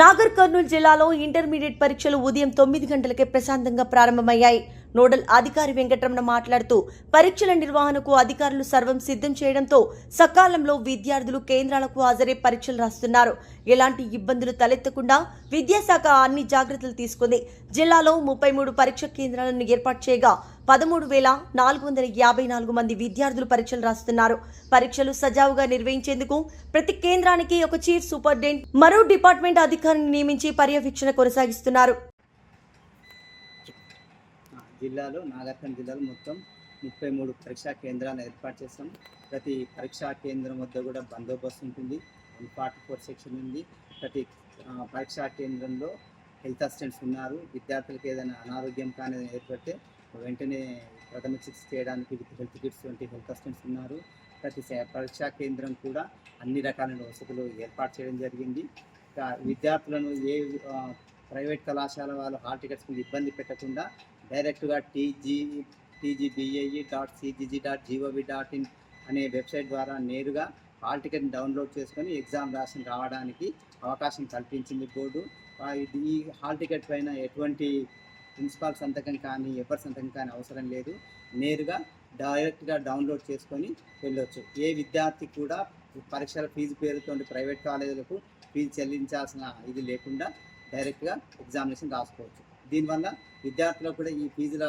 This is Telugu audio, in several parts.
నాగర్ కర్నూలు జిల్లాలో ఇంటర్మీడియట్ పరీక్షలు ఉదయం తొమ్మిది గంటలకే ప్రశాంతంగా ప్రారంభమయ్యాయి. నోడల్ అధికారి వెంకటరమణ మాట్లాడుతూ పరీక్షల నిర్వహణకు అధికారులు సర్వం సిద్ధం చేయడంతో సకాలంలో విద్యార్థులు కేంద్రాలకు హాజరై పరీక్షలు రాస్తున్నారు. ఎలాంటి ఇబ్బందులు తలెత్తకుండా విద్యాశాఖ అన్ని జాగ్రత్తలు తీసుకుంది. జిల్లాలో ముప్పై మూడు పరీక్ష కేంద్రాలను ఏర్పాటు చేయగా పదమూడు వేల నాలుగు వందల యాభై నాలుగు మంది విద్యార్థులు పరీక్షలు రాస్తున్నారు. పరీక్షలు సజావుగా నిర్వహించేందుకు ప్రతి కేంద్రానికి ఒక చీఫ్ సూపరింటెండెంట్ మరో డిపార్ట్మెంట్ అధికారిని నియమించి పర్యవేక్షణ కొనసాగిస్తున్నారు. జిల్లాలో నాగార్జున జిల్లాలో మొత్తం ముప్పై మూడు పరీక్షా కేంద్రాలను ఏర్పాటు చేస్తాం ప్రతి పరీక్షా కేంద్రం వద్ద కూడా బందోబస్తు ఉంటుంది. వన్ ఫార్టీ ఫోర్ సెక్షన్ ఉంది. ప్రతి పరీక్షా కేంద్రంలో హెల్త్ అసిస్టెంట్స్ ఉన్నారు. విద్యార్థులకు ఏదైనా అనారోగ్యం కానీ ఏర్పడితే వెంటనే ప్రథమ చికిత్స చేయడానికి విత్ హెల్త్ కిట్స్ వంటి హెల్త్ అసిస్టెంట్స్ ఉన్నారు. ప్రతి పరీక్షా కేంద్రం కూడా అన్ని రకాలైన వసతులు ఏర్పాటు చేయడం జరిగింది. విద్యార్థులను ఏ ప్రైవేట్ కళాశాల వాళ్ళు హాల్ టికెట్స్ ఇబ్బంది పెట్టకుండా డైరెక్ట్గా TG TGBIE dot CGG dot GOV dot in అనే వెబ్సైట్ ద్వారా నేరుగా హాల్ టికెట్ డౌన్లోడ్ చేసుకొని ఎగ్జామ్ రాసి రావడానికి అవకాశం కల్పించింది బోర్డు. ఈ హాల్ టికెట్ పైన ఎటువంటి ప్రిన్సిపాల్ సంతకం కానీ ఎవరి సంతకం కానీ అవసరం లేదు. నేరుగా డైరెక్ట్గా డౌన్లోడ్ చేసుకొని వెళ్ళొచ్చు. ఏ విద్యార్థి కూడా పరీక్షల ఫీజు పేరుతో ప్రైవేట్ కాలేజీలకు ఫీజు చెల్లించాల్సిన ఇది లేకుండా డైరెక్ట్గా ఎగ్జామినేషన్ రాసుకోవచ్చు. దీనివల్ల విద్యార్థులకు కూడా ఈ ఫీజుల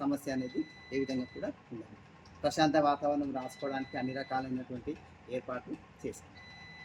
సమస్య అనేది ఏ విధంగా కూడా ఉండదు. ప్రశాంత వాతావరణం రాసుకోవడానికి అన్ని రకాలైనటువంటి ఏర్పాట్లు చేశాం